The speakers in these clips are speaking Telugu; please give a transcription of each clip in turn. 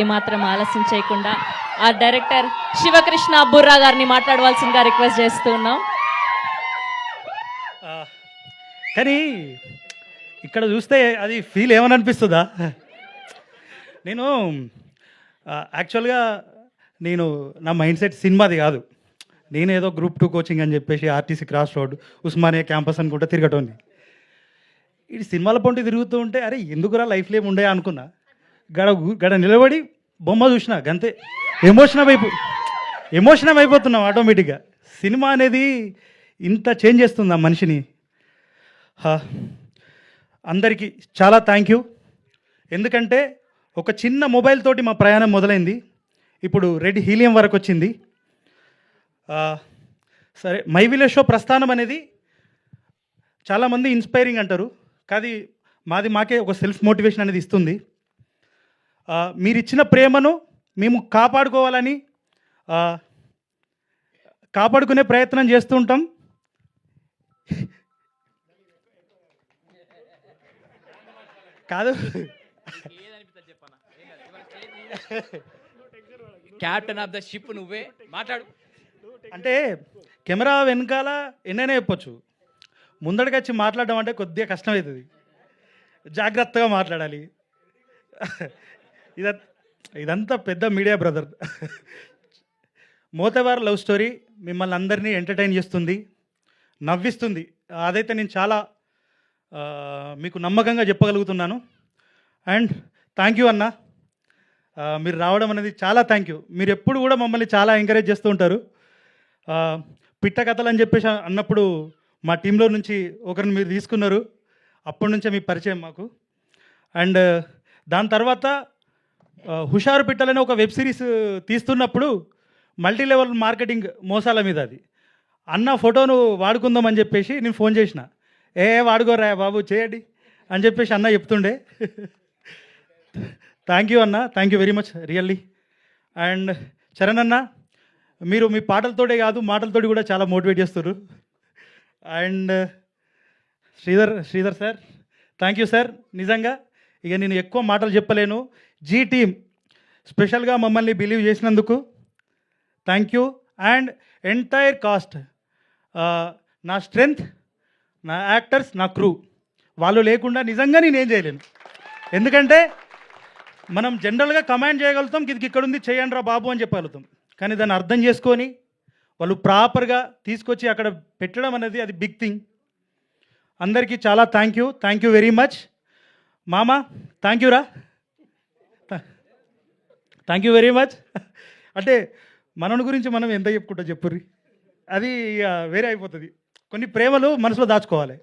ఏమాత్రం ఆలస్యం చేయకుండా ఆ డైరెక్టర్ శివకృష్ణ అబ్బుర్రా గారిని మాట్లాడవలసిందిగా రిక్వెస్ట్ చేస్తూ ఉన్నాం. కానీ ఇక్కడ చూస్తే అది ఫీల్ ఏమని అనిపిస్తుందా నేను యాక్చువల్గా నేను నా మైండ్ సెట్ సినిమాది కాదు. నేనేదో గ్రూప్ టూ కోచింగ్ అని చెప్పేసి RTC cross road Osmania campus అనుకుంటా తిరగటోని ఇది సినిమాల పొంటి తిరుగుతూ ఉంటే అరే ఎందుకురా లైఫ్లో ఏమి ఉండే అనుకున్నా. గడ గడ నిలబడి బొమ్మ చూసిన గంతే. ఎమోషన్ అయిపో ఎమోషన్ అయిపోతున్నాం ఆటోమేటిక్గా సినిమా అనేది ఇంత చేంజ్ చేస్తుంది ఆ మనిషిని. అందరికీ చాలా థ్యాంక్ యూ ఎందుకంటే ఒక చిన్న మొబైల్ తోటి మా ప్రయాణం మొదలైంది. ఇప్పుడు రెడ్ హీలియం వరకు వచ్చింది. సరే మై విలేజ్ షో ప్రస్థానం అనేది చాలామంది ఇన్స్పైరింగ్ అంటారు. కానీ మాది మాకే ఒక సెల్ఫ్ మోటివేషన్ అనేది ఇస్తుంది. మీరు ఇచ్చిన ప్రేమను మేము కాపాడుకోవాలని కాపాడుకునే ప్రయత్నం చేస్తూ ఉంటాం. కాదు. క్యాప్టెన్ ఆఫ్ ద షిప్ నువ్వే మాట్లాడు. అంటే కెమెరా వెనకాల ఎన్నైనా చెప్పొచ్చు. ముందడికి వచ్చి మాట్లాడడం అంటే కొద్దిగా కష్టమవుతుంది. జాగ్రత్తగా మాట్లాడాలి. ఇద ఇదంతా పెద్ద media brother. Mothevari love story మిమ్మల్ని అందరినీ ఎంటర్టైన్ చేస్తుంది నవ్విస్తుంది. అదైతే నేను చాలా మీకు నమ్మకంగా చెప్పగలుగుతున్నాను. అండ్ థ్యాంక్ యూ అన్న. మీరు రావడం అనేది చాలా థ్యాంక్ యూ. మీరు ఎప్పుడు కూడా మమ్మల్ని చాలా ఎంకరేజ్ చేస్తూ ఉంటారు. పిట్ట కథలు అని చెప్పేసి అన్నప్పుడు మా టీంలో నుంచి ఒకరిని మీరు తీసుకున్నారు. అప్పటి నుంచే మీ పరిచయం మాకు. అండ్ దాని తర్వాత హుషారు పిట్టలని ఒక వెబ్ సిరీస్ తీస్తున్నప్పుడు మల్టీ లెవెల్ మార్కెటింగ్ మోసాల మీద అది. అన్న ఫోటోను వాడుకుందామని చెప్పేసి నేను ఫోన్ చేసిన. ఏ వాడుకోరా బాబు చేయండి అని చెప్పేసి అన్న చెప్తుండే. థ్యాంక్ యూ అన్న thank you very much really. And Charan అన్న మీరు మీ పాటలతోటే కాదు మాటలతోటి కూడా చాలా మోటివేట్ చేస్తారు and Sridhar Sridhar sir thank you sir నిజంగా ఇక నేను ఎక్కువ మాటలు చెప్పలేను. జీ టీమ్ స్పెషల్గా మమ్మల్ని బిలీవ్ చేసినందుకు thank you. And entire cast నా స్ట్రెంగ్త్ నా యాక్టర్స్ నా క్రూ. వాళ్ళు లేకుండా నిజంగా నేను ఏం చేయలేను. ఎందుకంటే మనం జనరల్గా కమాండ్ చేయగలుగుతాం ఇది ఇక్కడ ఉంది చేయండి రా బాబు అని చెప్పగలుగుతాం. కానీ దాన్ని అర్థం చేసుకొని వాళ్ళు ప్రాపర్గా తీసుకొచ్చి అక్కడ పెట్టడం అనేది అది బిగ్ థింగ్ అందరికీ చాలా thank you. Thank you very much. మామ థ్యాంక్ యూ రా. థ్యాంక్ యూ వెరీ మచ్ అంటే మనను గురించి మనం ఎంత చెప్పుకుంటా చెప్పుర్రి? అది ఇక వేరే అయిపోతుంది. కొన్ని ప్రేమలు మనసులో దాచుకోవాలి.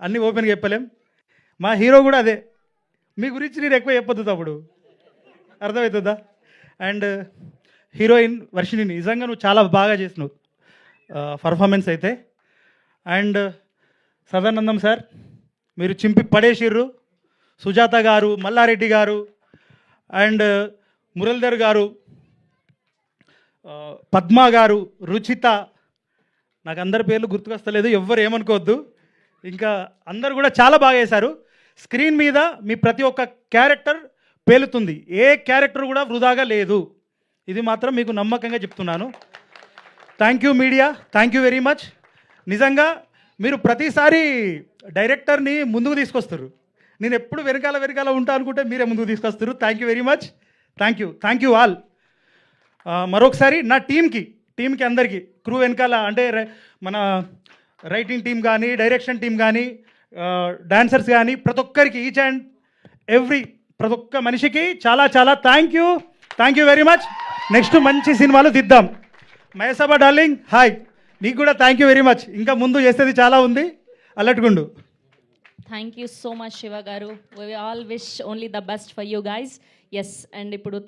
అన్నీ ఓపెన్గా చెప్పలేం. మా హీరో కూడా అదే. మీ గురించి నేను ఎక్కువ చెప్పొద్దు తప్పుడు అర్థమవుతుందా? అండ్ హీరోయిన్ వర్షిని నిజంగా నువ్వు చాలా బాగా చేసినావు. పర్ఫార్మెన్స్ అయితే. అండ్ సదానందం సార్ మీరు చింపి పడేసిర్రు. సుజాత గారు మల్లారెడ్డి గారు. అండ్ మురళీధర్ గారు పద్మా పద్మ గారు రుచిత నాకు అందరి పేర్లు గుర్తుకొస్తలేదు ఎవ్వరు ఏమనుకోవద్దు. ఇంకా అందరు కూడా చాలా బాగా వేశారు. స్క్రీన్ మీద మీ ప్రతి ఒక్క క్యారెక్టర్ పేలుతుంది. ఏ క్యారెక్టర్ కూడా వృధాగా లేదు. ఇది మాత్రం మీకు నమ్మకంగా చెప్తున్నాను. Thank you media thank you very much నిజంగా మీరు ప్రతిసారి డైరెక్టర్ని ముందుకు తీసుకొస్తారు. నేను ఎప్పుడు వెనకాల వెనకాల ఉంటా అనుకుంటే మీరే ముందుకు తీసుకొస్తారు. Thank you very much thank you thank you all మరొకసారి నా టీంకి టీంకి అందరికీ క్రూ వెనకాల అంటే మన రైటింగ్ టీం కానీ డైరెక్షన్ టీం కానీ డాన్సర్స్ కానీ ప్రతి ఒక్కరికి ఈచ్ అండ్ ఎవ్రీ ప్రతి ఒక్క మనిషికి చాలా చాలా thank you thank you very much next మంచి సినిమాలు తీద్దాం. మహేసభ డార్లింగ్ హాయ్ నీకు కూడా థ్యాంక్ యూ వెరీ మచ్ ఇంకా ముందు చేసేది చాలా ఉంది. అల్లట్టుకుండు thank you so much Shiva garu. We all wish only the best for you guys yes and ఇప్పుడు